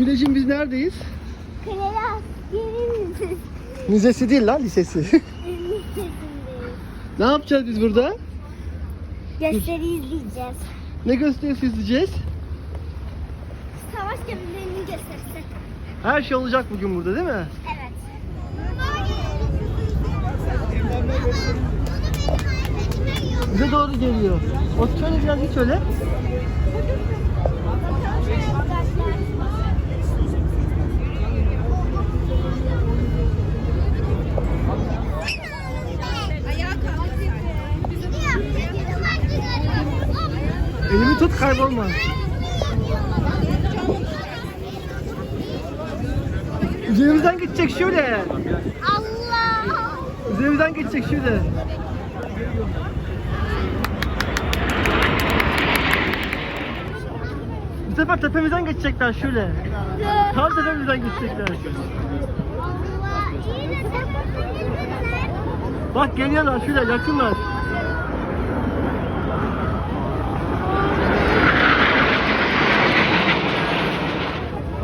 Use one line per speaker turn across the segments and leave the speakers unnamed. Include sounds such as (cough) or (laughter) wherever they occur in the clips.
Şule'cim biz neredeyiz?
Krali askerin
Müzesi değil lan lisesi. (laughs) ne yapacağız biz burada?
Gösteri izleyeceğiz.
Ne gösterisi izleyeceğiz?
Savaş gemilerinin gösterisi.
Her şey olacak bugün burada değil mi?
Evet.
Bize doğru geliyor. O şöyle biraz git şöyle. Tut kaybolma. Üzerimizden geçecek şöyle.
Allah!
Üzerimizden geçecek şöyle. Bu sefer tepemizden geçecekler şöyle. Tam tepemizden geçecekler. Bak geliyorlar şöyle yakınlar.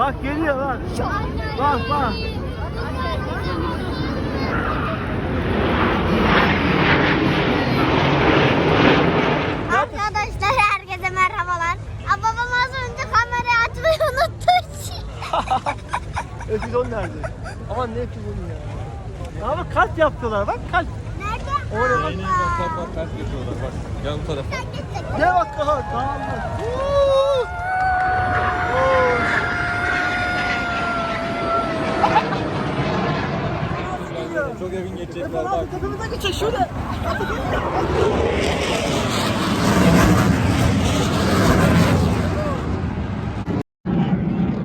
Bak geliyor bak. Bak bak.
Arkadaşlar herkese merhabalar. Aa, Babam az önce kamerayı açmayı unuttu.
Öpüzon nerede? Aman ne öpüzonu ya. Ama kalp yaptılar bak kalp.
Nerede?
Oraya bak.
Bak bak bak geçiyorlar bak. Gel bu tarafa.
Ne bak daha dağılmaz.
Çok yakın geçecekler bak.
Tepemizden geçecek şöyle.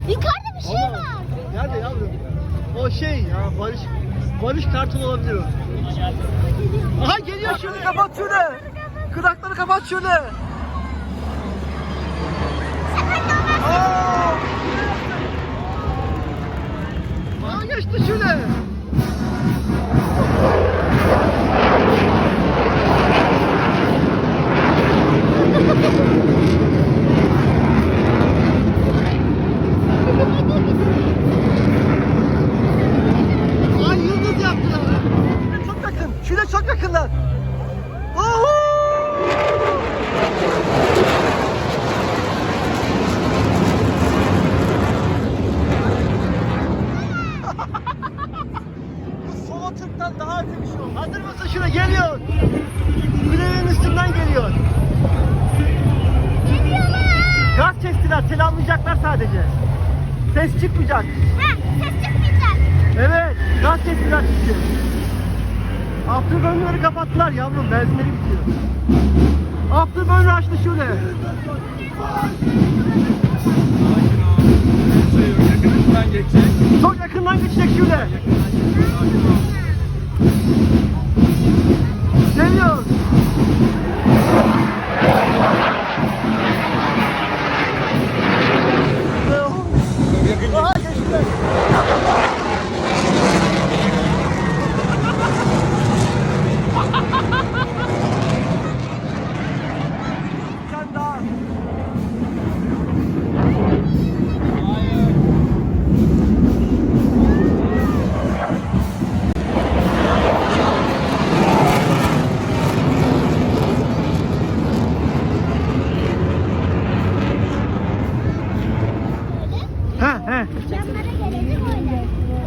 Yukarıda bir şey var.
Nerede yavrum? O şey ya Barış Barış Kartal olabilir o. Aha geliyor şöyle kapat şöyle. Kırakları kapat şöyle. Aa Yakınlar. (laughs) Oho! Bu sol Türk'ten daha öte bir şey oldu. Hazır mısın? Şuna geliyor. Kulenin üstünden geliyor. Gaz kestiler. Selamlayacaklar sadece. Ses çıkmayacak.
Ha, ses çıkmayacak.
Evet, gaz kestiler çünkü. Afterburner'ı kapattılar yavrum, benzinleri bitiyor. Afterburner açtı şöyle.
Yakınından geçecek.
Çok yakından geçecek şöyle. Geliyor.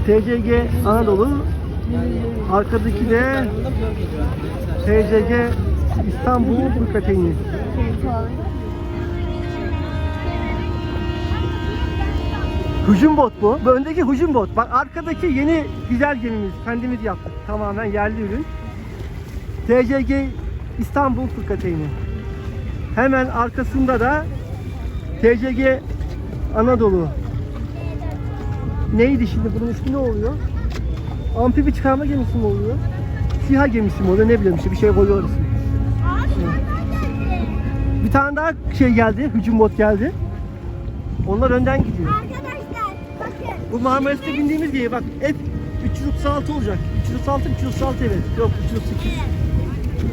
TCG Anadolu. Arkadaki de TCG İstanbul Bukateni. Hücum bot bu. Bu öndeki hücum bot. Bak arkadaki yeni güzel gemimiz. Kendimiz yaptık. Tamamen yerli ürün. TCG İstanbul Fırkateyni. Hemen arkasında da TCG Anadolu. Neydi şimdi bunun ismi ne oluyor? Amfibi çıkarma gemisi mi oluyor? SİHA gemisi mi oluyor ne bileyim işte bir şey koyuyoruz. Bir tane daha şey geldi, hücum bot geldi. Onlar önden gidiyor.
Arkadaşlar bakın.
Bu Marmaris'te bindiğimiz gibi bak F 336 olacak. 336 336 evet. Yok 338.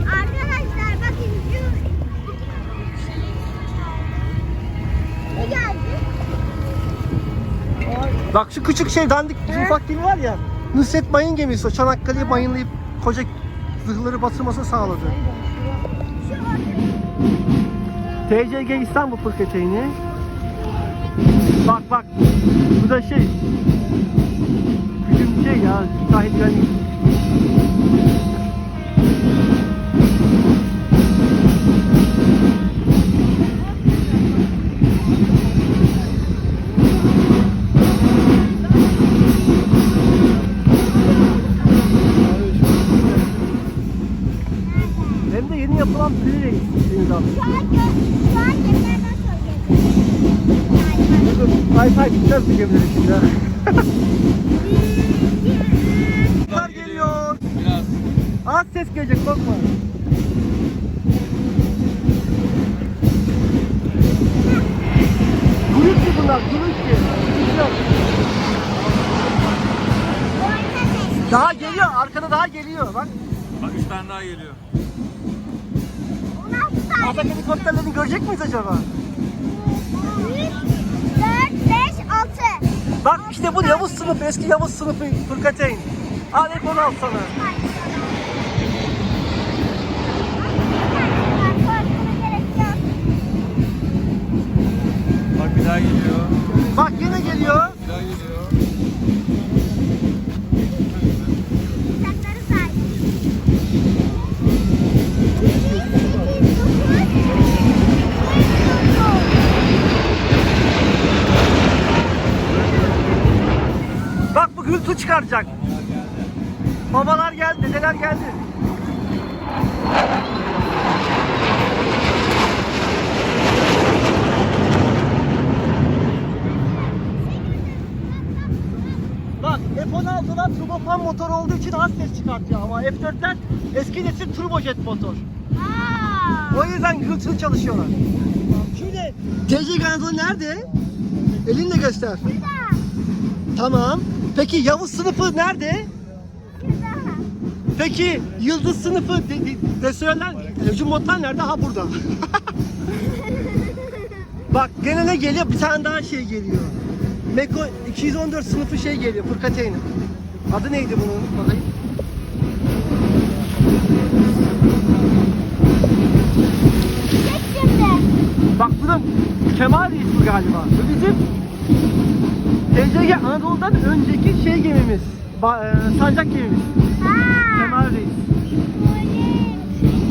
Arkadaşlar
Bak şu küçük şey dandik ufak gemi var ya. Nusret Mayın gemisi o. Çanakkale'yi mayınlayıp koca zırhları batırması sağladı. TCG İstanbul fırkateyni. Bak bak. Bu da şey. Piri Reis deniz altı.
Şu an gö- şu an sonra geliyor.
Say say gideceğiz bu gemileri şimdi. Bunlar geliyor.
Biraz.
Az ses gelecek korkma. Gülükçü bunlar, gülükçü. Daha geliyor, arkada daha geliyor. Bak,
Bak üç tane daha geliyor.
Atak helikopterlerini görecek miyiz acaba?
4, 5, 6.
Bak işte bu Yavuz sınıfı, eski Yavuz sınıfı Fırkateyn. Al F-16 al sana. Gürültü çıkaracak. Babalar geldi, dedeler geldi. Bak F-16'lar turbofan motor olduğu için az ses çıkartıyor ama F-4'ler eski nesil turbojet motor. O yüzden gürültülü çalışıyorlar. Şimdi TC Ganadon nerede? Elinle göster. Tamam. Peki Yavuz sınıfı nerede? Peki Yıldız sınıfı de, de, destroyerler, hücum modlar nerede? Ha burada. (laughs) Bak gene ne geliyor? Bir tane daha şey geliyor. Meko 214 sınıfı şey geliyor. Fırkateyn. Adı neydi bunun? Bakayım. Bak bu da Kemal bu galiba. Bu bizim TCG Anadolu'dan önceki şey gemimiz. Ba- e, sancak gemimiz. Kemal Reis.
Şu an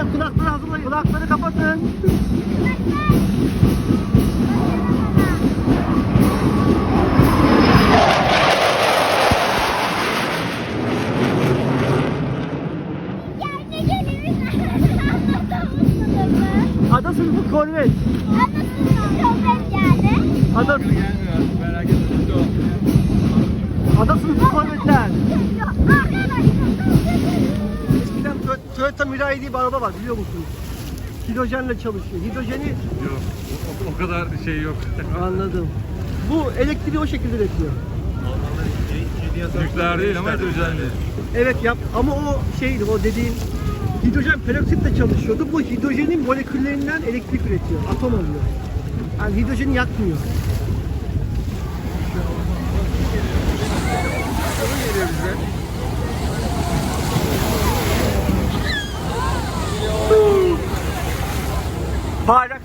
Geliyor. Kulakları hazırlayın. Kulakları kapatın. Ada sınıfı korvet. Ada,
Gelmiyor artık merak etme. Bitti o.
ada sınıfı korvetler. Toyota Mirai diye bir araba var biliyor musunuz? Hidrojenle çalışıyor. Hidrojeni
Yok. O, o kadar şey yok. (laughs)
anladım. Bu elektriği o şekilde üretiyor.
Nükleer değil ama hidrojenli.
Evet yap ama o şeydi o dediğin hidrojen peroksitle çalışıyordu. Bu hidrojenin moleküllerinden elektrik üretiyor. Atom oluyor. Yani hidrojeni yakmıyor.
geliyor bize.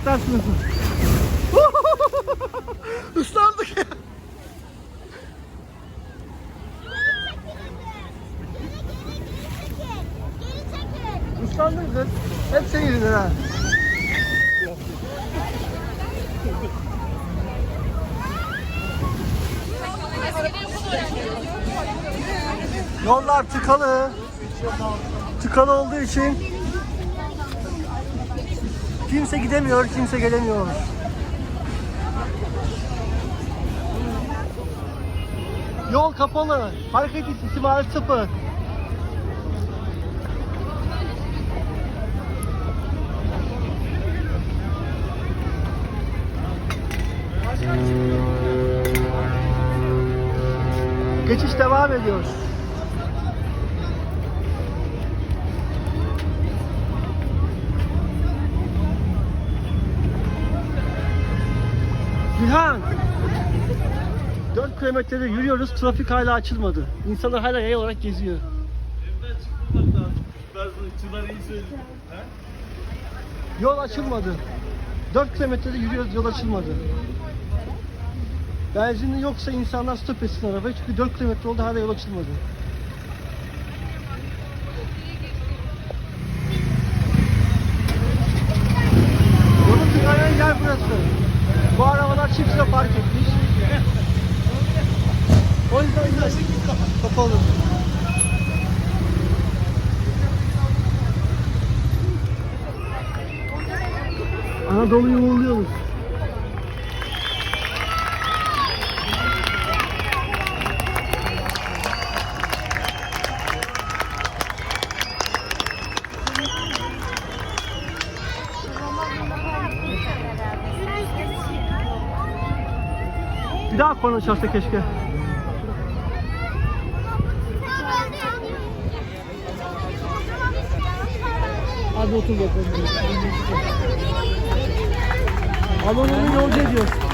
Bayraktar sınıfı. (laughs) Islandık ya. Islandın kız. Hep senin yüzünden ha. Yollar tıkalı. Tıkalı olduğu için kimse gidemiyor, kimse gelemiyor. Yol kapalı. Hareket ihtimali sıfır. Geçiş devam ediyor. 4 kilometrede yürüyoruz, trafik hala açılmadı. İnsanlar hala yaya olarak geziyor.
Evden çıkmamak lazım. İyi söyledi.
Yol açılmadı. 4 kilometrede yürüyoruz, yol açılmadı. Benzinli yoksa insanlar stop etsin arabayı çünkü 4 kilometre oldu hala yol açılmadı. Yolu tıkayan yer burası. Bu arabalar çift sıra park etmiş. Kapalı. Anadolu'yu uğurluyoruz. Bir daha korna çalsa keşke. Hadi otur bakalım. Alanya'nın yolcu ediyor.